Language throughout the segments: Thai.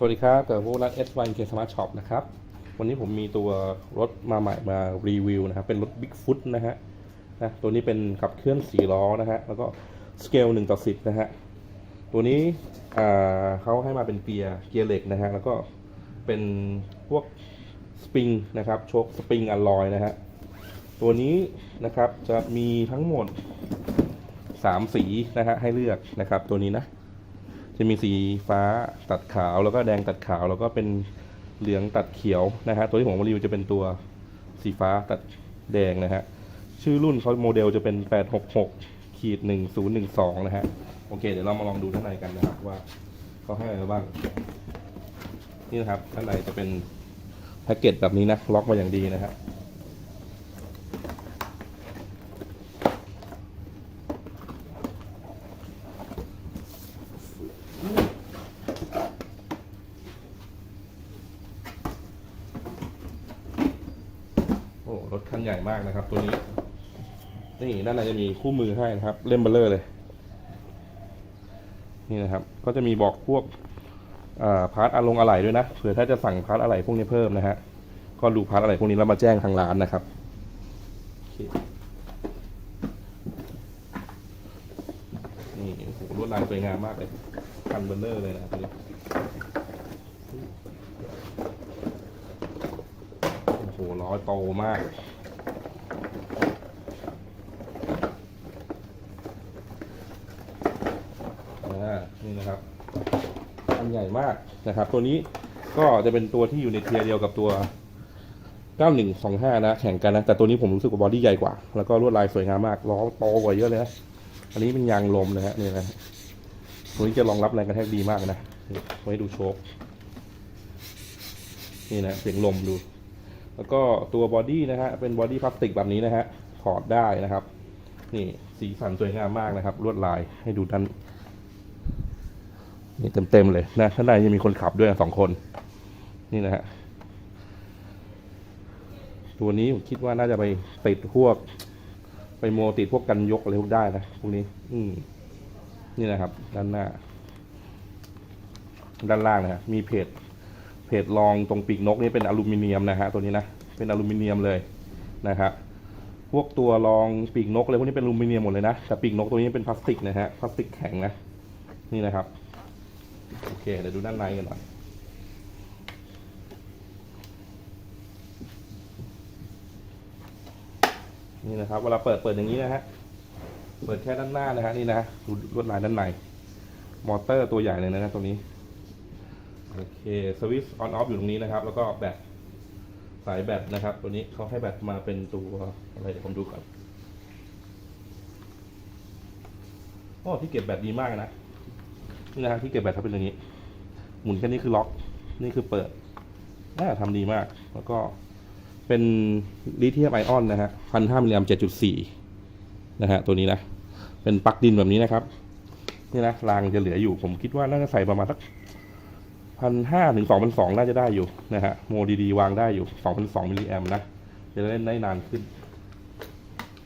สวัสดีครับกับพวกรัฐ S1 K Smart Shop นะครับ วันนี้ผมมีตัวรถมาใหม่มารีวิวนะครับ เป็นรถ Bigfoot นะฮะนะตัวนี้เป็นขับเคลื่อน4ล้อนะฮะ แล้วก็สเกล1ต่อ 10 นะฮะ ตัวนี้เขาให้มาเป็นเกียร์เกียร์เหล็กนะฮะ แล้วก็เป็นพวกสปริงนะครับโชคสปริงอลลอยนะฮะ ตัวนี้นะครับจะมีทั้งหมด 3 สีนะฮะให้เลือกนะครับตัวนี้นะ จะมีสีฟ้าตัดขาวแล้วก็แดงตัดขาว แล้วก็เป็นเหลืองตัดเขียวนะฮะตัวที่ผมรีวิวจะเป็นตัวสีฟ้าตัดแดงนะฮะชื่อรุ่นเขาโมเดลจะเป็น 866ขีด1012 นะฮะโอเค เดี๋ยวเรามาลองดูด้านในกันนะครับว่าเขาให้อะไรบ้าง นี่นะครับด้านในจะเป็นแพ็กเกจแบบนี้นะล็อกมาอย่างดีนะฮะโรถคันใหญ่มากนะครับ ตัวนี้ นี่ด้านในจะมีคู่มือให้นะครับ เล่มเบลเลอร์เลย นี่นะครับ ก็จะมีบอกพวกพาร์ทอะลงอะไหล่ด้วยนะเผื่อถ้าจะสั่งพาร์ทอะไหล่พวกนี้เพิ่มนะฮะก็ดูพาร์ทอะไหล่พวกนี้แล้วมาแจ้งทางร้านนะครับนี่โอ้โหลวดลายสวยงามมากเลยคันเบลเลอร์เลยนะครับตัว นี้โอ้โตมาก นี่นะครับอันใหญ่มากนะครับ ตัวนี้ก็จะเป็นตัวที่อยู่ในเทียร์เดียวกับตัว 9125 นะ แข่งกันนะ แต่ตัวนี้ผมรู้สึกว่าบอดี้ใหญ่กว่า แล้วก็ลวดลายสวยงามมาก ล้อโตกว่าเยอะเลยนะอันนี้เป็นยางลมนะฮะนี่นะตัวนี้จะรองรับแรงกระแทกดีมากนะไว้ดูโชคนี่นะเสียงลมดู แล้วก็ตัวบอดี้นะฮะเป็นบอดี้พลาสติกแบบนี้นะฮะถอดได้นะครับ นี่สีสันสวยงามมากนะครับ ลวดลายให้ดูด้านนี่เต็มๆเลยนะข้างในยังมีคนขับด้วยสองคน นี่นะฮะตัวนี้ผมคิดว่าน่าจะไปติดพวก ไปโมติดพวกกันยกอะไรพวกได้นะพวกนี้ อืมนี่นะครับ ด้านหน้า ด้านล่างนะฮะมีเพจ เพจรองตรงปีกนกนี่เป็นอลูมิเนียมนะฮะตัวนี้นะเป็นอลูมิเนียมเลยนะครับพวกตัวรองปีกนกอะไรพวกนี้เป็นอลูมิเนียมหมดเลยนะแต่ปีกนกตัวนี้เป็นพลาสติกนะฮะพลาสติกแข็งนะนี่นะครับโอเคเดี๋ยวดูด้านในกันหน่อยนี่นะครับเวลาเปิดเปิดอย่างนี้นะฮะเปิดแค่ด้านหน้านะฮะนี่นะดูลวดลายด้านในมอเตอร์ตัวใหญ่เลยนะตัวนี้ โอเคสวิตช์ออนออฟอยู่ตรงนี้นะครับ แล้วก็แบตสายแบตนะครับ ตัวนี้เขาให้แบตมาเป็นตัวอะไรเดี๋ยวผมดูก่อนโอ้ที่เก็บแบตดีมากนะนี่นะฮะที่เก็บแบตเขาเป็นอย่างนี้ หมุนแค่นี้คือล็อก นี่คือเปิดน่าทำดีมาก แล้วก็เป็นลิเธียมไอออนนะฮะพันห้ามิลลิแอมเจ็ดจุดสี่นะฮะตัวนี้นะ เป็นปลั๊กดินแบบนี้นะครับ นี่นะรางจะเหลืออยู่ ผมคิดว่าน่าจะใส่ประมาณสัก พันห้าถึงสองพันสองน่าจะได้อยู่นะฮะโมดีๆ วางได้อยู่สองพันสองมิลลิแอมนะจะเล่นได้นานขึ้น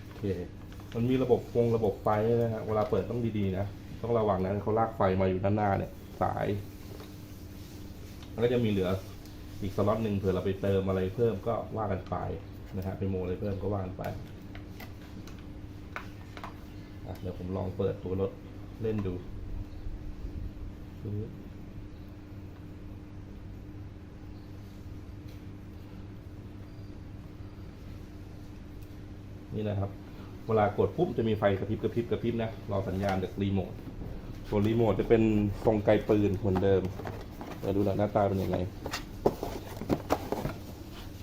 โอเคมันมีระบบวงระบบไฟนะฮะเวลาเปิดต้องดีๆนะต้องระวังนะเขาลากไฟมาอยู่ด้านหน้าเนี่ย สายแล้วก็จะมีเหลืออีกสล็อตหนึ่งเผื่อเราไปเติมอะไรเพิ่มก็ว่ากันไปนะฮะไปโมอะไรเพิ่มก็ว่ากันไปเดี๋ยวผมลองเปิดตัวรถเล่นดู นี่นะครับ เวลากดปุ๊บจะมีไฟกระพริบกระพริบกระพริบนะรอสัญญาณจากรีโมทส่วนรีโมทจะเป็นทรงไกลปืนเหมือนเดิมเดี๋ยวดูหน่อยหน้าตาเป็นยังไง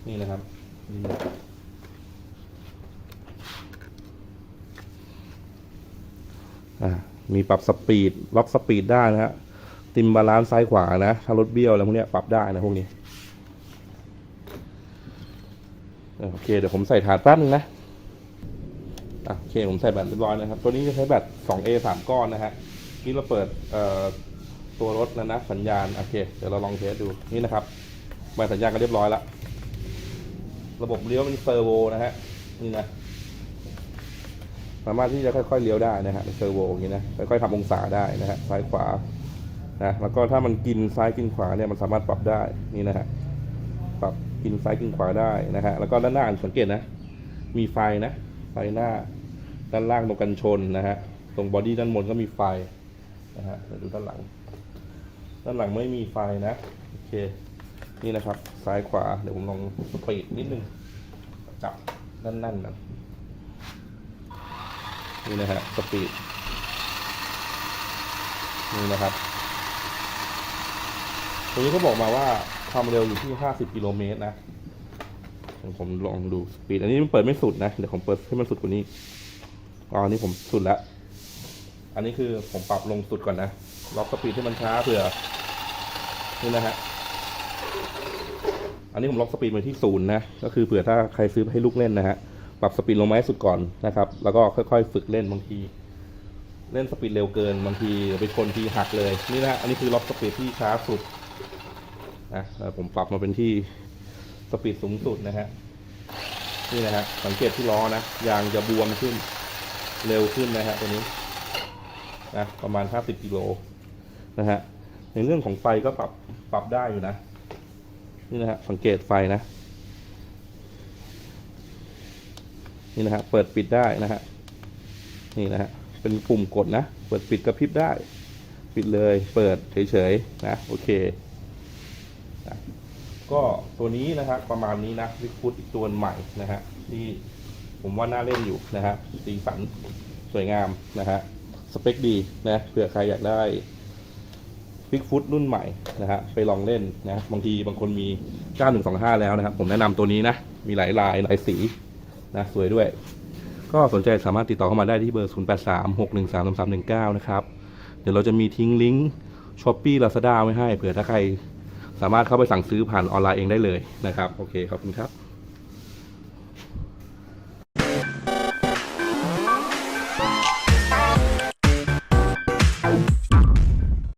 นี่นะครับรีโมทมีปรับสปีดล็อกสปีดได้นะฮะติมบาลานซ์ซ้ายขวานะ ถ้ารถเบี้ยวอะไรพวกนี้ปรับได้นะพวกนี้ โอเค เดี๋ยวผมใส่ฐานแป๊บนึงนะ อะโอเคผมใส่แบตเรียบร้อยนะครับ ตัวนี้จะใช้แบต 2A 3 ก้อนนะฮะนี่เราเปิดเอ่อตัวรถแล้วนะสัญญาณโอเค เดี๋ยวเราลองเทสดูนี่นะครับใบสัญญาณก็เรียบร้อยแล้วระบบเลี้ยวเป็นเซอร์โวนะฮะนี่นะสามารถที่จะค่อยๆเลี้ยวได้นะฮะเป็นเซอร์โวอย่างนี้นะค่อยๆทำองศาได้นะฮะซ้ายขวานะแล้วก็ถ้ามันกินซ้ายกินขวาเนี่ยมันสามารถปรับได้นี่นะฮะปรับกินซ้ายกินขวาได้นะฮะแล้วก็ด้านหน้าสังเกตนะ มีไฟนะไฟหน้า ด้านล่างตรงกันชนนะฮะ ตรงบอดี้ด้านบนก็มีไฟนะฮะเดี๋ยวดูด้านหลัง ด้านหลังไม่มีไฟนะ โอเค นี่นะครับ ซ้ายขวา เดี๋ยวผมลองสปีดนิดนึง จับด้านนั่นนะนี่นะฮะ สปีด นี่นะครับตรงนี้เขาบอกมาว่าความเร็วอยู่ที่ 50 กิโลเมตรนะผมลองดูสปีดอันนี้มันเปิดไม่สุดนะ เดี๋ยวผมเปิดให้มันสุดกว่านี้ อ๋ออันนี้ผมสุดแล้ว อันนี้คือผมปรับลงสุดก่อนนะ ล็อกสปีดให้มันช้าเผื่อ นี่นะฮะ อันนี้ผมล็อกสปีดไว้ที่ศูนย์นะ ก็คือเผื่อถ้าใครซื้อให้ลูกเล่นนะฮะ ปรับสปีดลงมาให้สุดก่อนนะครับ แล้วก็ค่อยๆ ฝึกเล่นบางที เล่นสปีดเร็วเกินบางทีไปชนทีหักเลย นี่นะฮะอันนี้คือล็อกสปีดที่ช้าสุดนะแล้วผมปรับมาเป็นที่สปีดสูงสุดนะฮะ นี่นะฮะ สังเกตที่ล้อนะ ยางจะบวมขึ้น เร็วขึ้นนะฮะตัวนี้นะประมาณ 50กิโลนะฮะในเรื่องของไฟก็ปรับปรับได้อยู่นะ นี่นะฮะสังเกตไฟนะ นี่นะฮะเปิดปิดได้นะฮะนี่นะฮะเป็นปุ่มกดนะ เปิดปิดกระพริบได้ ปิดเลยเปิดเฉยๆนะโอเคนะก็ตัวนี้นะฮะประมาณนี้นะวิกฟุตอีกตัวใหม่นะฮะที่ ผมว่าน่าเล่นอยู่นะฮะสีสันสวยงามนะฮะสเปคดีนะเผื่อใครอยากได้วิกฟุตรุ่นใหม่นะฮะไปลองเล่นนะบางทีบางคนมี 9125 แล้วนะครับ ผมแนะนำตัวนี้นะ มีหลายลายหลายสีนะสวยด้วย ก็สนใจสามารถติดต่อเข้ามาได้ที่เบอร์ 0836133319 นะครับ เดี๋ยวเราจะมีทิ้งลิงก์ช้อปปี้ลาซาด้าไว้ให้เผื่อถ้าใครสามารถเข้าไปสั่งซื้อผ่านออนไลน์เองได้เลยนะครับ โอเค ขอบคุณครับ